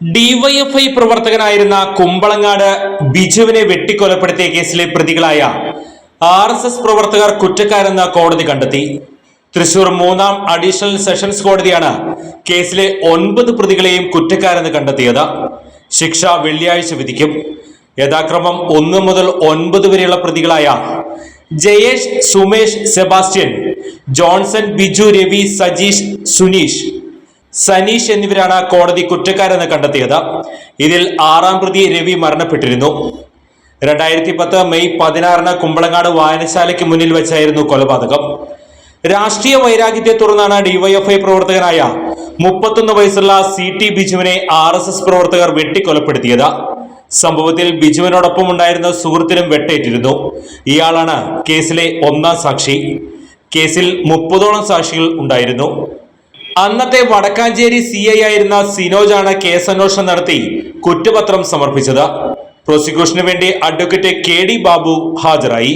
DYFI പ്രവർത്തകനായിരുന്ന Kumbalangad ബിജുവിനെ വെട്ടിക്കൊലപ്പെടുത്തിയ കേസിലെ പ്രതികളായ R S S പ്രവർത്തകർ കുറ്റക്കാരെന്ന് കോടതി കണ്ടെത്തി. തൃശൂർ മൂന്നാം അഡീഷണൽ സെഷൻസ് കോടതിയാണ് കേസിലെ ഒൻപത് പ്രതികളെയും കുറ്റക്കാരെന്ന് കണ്ടെത്തിയത്. ശിക്ഷ വെള്ളിയാഴ്ച വിധിക്കും. യഥാക്രമം ഒന്ന് മുതൽ ഒൻപത് വരെയുള്ള പ്രതികളായ ജയേഷ് സുമേഷ് സെബാസ്റ്റ്യൻ ജോൺസൺ ബിജു രവി സജീഷ് സുനീഷ് സനീഷ് എന്നിവരാണ് കോടതി കുറ്റക്കാരെന്ന് കണ്ടെത്തിയത്. ഇതിൽ ആറാം പ്രതി രവി മരണപ്പെട്ടിരുന്നു. രണ്ടായിരത്തി പത്ത് മെയ് പതിനാറിന് കുമ്പളങ്ങാട് വായനശാലയ്ക്ക് മുന്നിൽ വെച്ചായിരുന്നു കൊലപാതകം. രാഷ്ട്രീയ വൈരാഗ്യത്തെ തുടർന്നാണ് ഡിവൈഎഫ്ഐ പ്രവർത്തകനായ മുപ്പത്തൊന്ന് വയസ്സുള്ള സി ടി ബിജുവിനെ ആർ എസ് എസ് പ്രവർത്തകർ വെട്ടിക്കൊലപ്പെടുത്തിയത്. സംഭവത്തിൽ ബിജുവിനോടൊപ്പം ഉണ്ടായിരുന്ന സുഹൃത്തിനും വെട്ടേറ്റിരുന്നു. ഇയാളാണ് കേസിലെ ഒന്നാം സാക്ഷി. കേസിൽ മുപ്പതോളം സാക്ഷികൾ ഉണ്ടായിരുന്നു. അന്നത്തെ വടക്കാഞ്ചേരി സി ഐ ആയിരുന്ന സിനോജാണ് കേസന്വേഷണം നടത്തി കുറ്റപത്രം സമർപ്പിച്ചത്. പ്രോസിക്യൂഷന് വേണ്ടി അഡ്വക്കേറ്റ് കെ ഡി ബാബു ഹാജരായി.